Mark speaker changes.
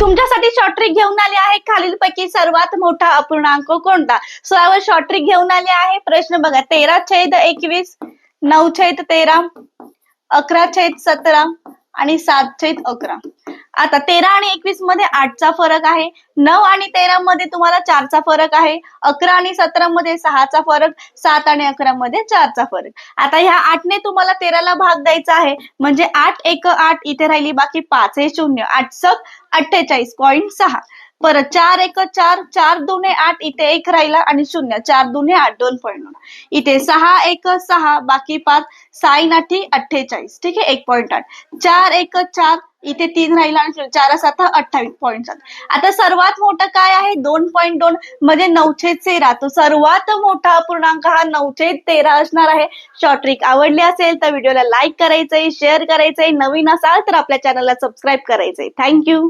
Speaker 1: तुमच्यासाठी short trick घेऊन आले आहे. खालीलपैकी सर्वात मोठा अपूर्णांक कोणता? सोळावर शॉर्ट ट्रिक घेऊन आले आहे. प्रश्न बघा. तेरा छेद एकवीस नऊ छेद तेरा अकरा छेद सतरा आणि सात छेद अकरा. आता तेरा आणि एकवीसमध्ये आठचा फरक आहे. नऊ आणि तेरा मध्ये तुम्हाला चारचा फरक आहे. अकरा आणि सतरा मध्ये सहाचा फरक. सात आणि अकरा मध्ये चारचा फरक. आता ह्या आठने तुम्हाला तेराला भाग द्यायचा आहे. म्हणजे आठ एक आठ इथे राहिली. बाकी पाच हे शून्य. आठ सक अठ्ठेचाळीस पॉईंट सहा. परत चार एक चार चार दुने आठ इथे एक राहिला आणि शून्य. चार दुने आठ दोन पॉईंट इथे सहा एक सहा बाकी पाच साईन आठी अठ्ठेचाळीस. ठीक आहे? एक पॉईंट आठ. चार एक चार इथे तीन राहिला आणि चार सात अठ्ठावीस पॉईंट सात आता सर्वात मोठं काय आहे? दोन पॉईंट दोन म्हणजे नऊशे तेरा. तो सर्वात मोठा पूर्णांक हा नऊशे तेरा असणार आहे. शॉर्ट ट्रिक आवडली असेल तर व्हिडिओला लाईक करायचंय शेअर करायचंय. नवीन असाल तर आपल्या चॅनलला सबस्क्राईब करायचंय. थँक्यू